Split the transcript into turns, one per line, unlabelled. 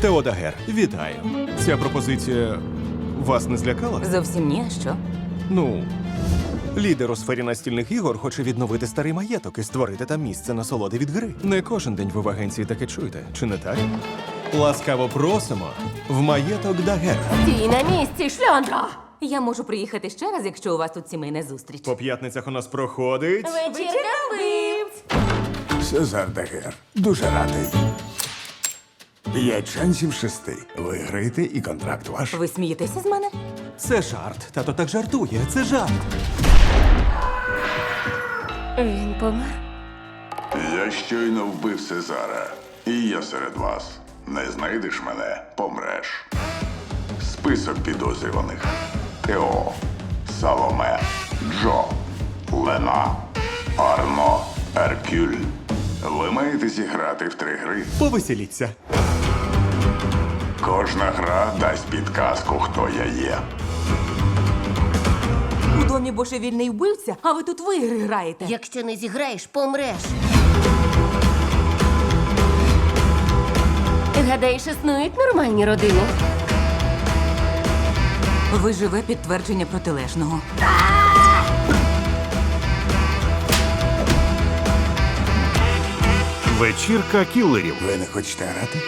Теодагер, вітаю. Ця пропозиція вас не злякала?
Зовсім ні, а що?
Ну, лідер у сфері настільних ігор хоче відновити старий маєток і створити там місце насолоди від гри. Не кожен день ви в агенції таке чуєте, чи не так? Ласкаво просимо в маєток Дагер.
Стій на місці, шльондро! Я можу приїхати ще раз, якщо у вас тут сімейна зустріч.
По п'ятницях у нас проходить.
Вечірка вбивць!
Сезар Дагер. Дуже радий. П'ять шансів шести. Виграєте і контракт ваш.
Ви смієтеся з мене?
Це жарт. Тато так жартує. Це жарт.
Він помер.
Я щойно вбив Сезара, і я серед вас. Не знайдеш мене, помреш. Список підозрюваних: Тео, Саломе, Джо, Лена, Арно, Еркюль. Ви маєте зіграти в три гри.
Повеселіться.
Кожна гра дасть підказку, хто я є.
У домі божевільний вбивця, а ви тут в ігри граєте.
Якщо не зіграєш, помреш. Гадаєш, існують нормальні родини?
Ви живе підтвердження протилежного.
Вечірка кілерів.
Ви не хочете грати?